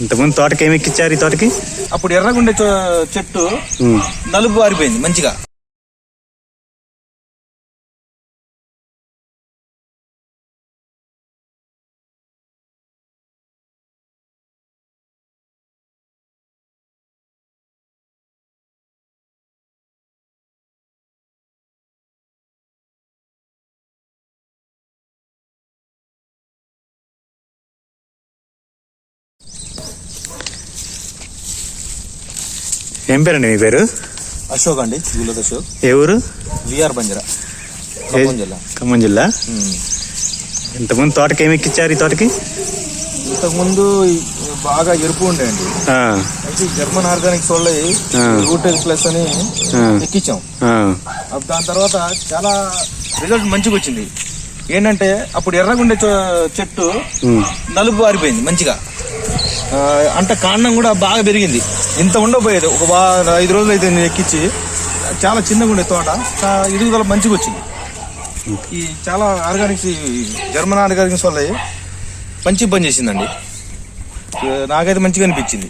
ఇంతకుముందు తోటకి ఏమి ఎక్కిచ్చారు ఈ తోటకి అప్పుడు ఎర్రగుండే చెట్టు. నలుపు పారిపోయింది మంచిగా ఏం పేరండి మీ పేరు? అశోక్ అండి జూలత్ అశోక్. ఏ ఊరు? విఆర్ బంజరా ఖమ్మం జిల్లా. ఖమ్మం జిల్లా? ఇంతకుముందు తోటకి ఏమి ఎక్కిచ్చారు ఈ తోటకి? ఇంతకుముందు బాగా ఎరుపు ఉండేయండి. అయితే జర్మన్ ఆర్గానిక్స్ వాళ్ళ ఆ. రూటెల్ ప్లస్ అని. ఎక్కించాం దాని తర్వాత చాలా రిజల్ట్ మంచిగా వచ్చింది. ఏంటంటే అప్పుడు ఎర్రగుండే చెట్టు. నలుపు పారిపోయింది మంచిగా. అంటే కాండం కూడా బాగా పెరిగింది. ఇంత ఉండబోయేది. ఒక బా ఐదు రోజులు అయితే నేను ఎక్కించి చాలా చిన్నగా ఉండే తోట. ఎదుగుదల మంచిగా వచ్చింది. ఈ చాలా ఆర్గానిక్స్ జర్మన్ ఆర్గానిక్స్ వల్ల మంచి పని చేసిందండి నాకైతే మంచిగా అనిపించింది.